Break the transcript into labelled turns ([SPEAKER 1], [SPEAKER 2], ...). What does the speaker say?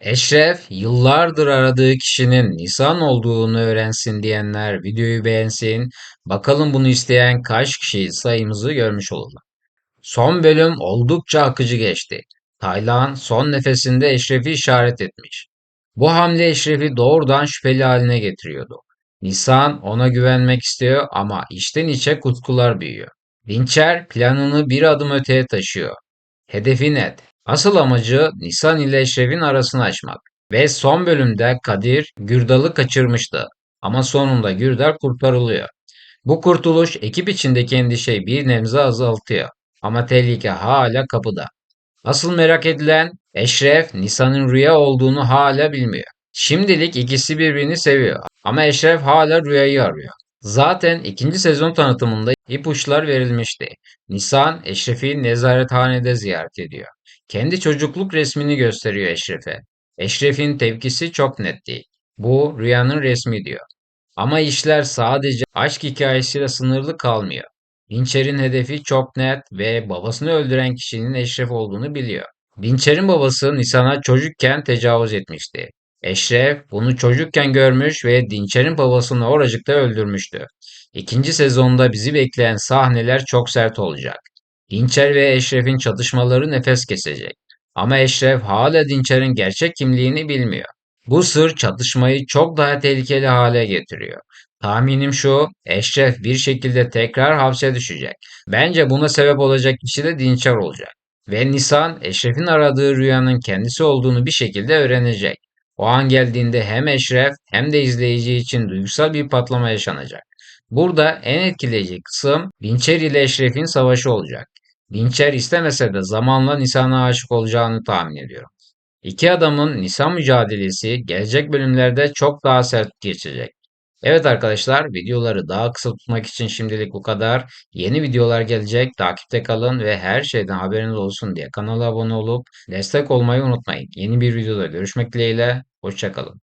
[SPEAKER 1] Eşref, yıllardır aradığı kişinin Nisan olduğunu öğrensin diyenler videoyu beğensin. Bakalım bunu isteyen kaç kişi sayımızı görmüş olalım. Son bölüm oldukça akıcı geçti. Taylan son nefesinde Eşref'i işaret etmiş. Bu hamle Eşref'i doğrudan şüpheli haline getiriyordu. Nisan ona güvenmek istiyor ama içten içe kutkular büyüyor. Dinçer planını bir adım öteye taşıyor. Hedefi net. Asıl amacı Nisan ile Eşref'in arasını açmak. Ve son bölümde Kadir Gürdal'ı kaçırmıştı. Ama sonunda Gürdal kurtarılıyor. Bu kurtuluş ekip içindeki endişeyi bir nebze azaltıyor. Ama tehlike hala kapıda. Asıl merak edilen Eşref, Nisan'ın rüya olduğunu hala bilmiyor. Şimdilik ikisi birbirini seviyor ama Eşref hala rüyayı arıyor. Zaten ikinci sezon tanıtımında ipuçlar verilmişti. Nisan, Eşref'i nezarethanede ziyaret ediyor. Kendi çocukluk resmini gösteriyor Eşref'e. Eşref'in tepkisi çok net değil. Bu rüyanın resmi diyor. Ama işler sadece aşk hikayesiyle sınırlı kalmıyor. Dinçer'in hedefi çok net ve babasını öldüren kişinin Eşref olduğunu biliyor. Dinçer'in babası Nisan'a çocukken tecavüz etmişti. Eşref bunu çocukken görmüş ve Dinçer'in babasını oracıkta öldürmüştü. İkinci sezonda bizi bekleyen sahneler çok sert olacak. Dinçer ve Eşref'in çatışmaları nefes kesecek. Ama Eşref hala Dinçer'in gerçek kimliğini bilmiyor. Bu sır çatışmayı çok daha tehlikeli hale getiriyor. Tahminim şu, Eşref bir şekilde tekrar hapse düşecek. Bence buna sebep olacak kişi de Dinçer olacak. Ve Nisan, Eşref'in aradığı rüyanın kendisi olduğunu bir şekilde öğrenecek. O an geldiğinde hem Eşref hem de izleyici için duygusal bir patlama yaşanacak. Burada en etkileyici kısım Dinçer ile Eşref'in savaşı olacak. Dinçer istemese de zamanla Nisan'a aşık olacağını tahmin ediyorum. İki adamın Nisan mücadelesi gelecek bölümlerde çok daha sert geçecek. Evet arkadaşlar videoları daha kısa tutmak için şimdilik bu kadar. Yeni videolar gelecek. Takipte kalın ve her şeyden haberiniz olsun diye kanala abone olup destek olmayı unutmayın. Yeni bir videoda görüşmek dileğiyle. Hoşçakalın.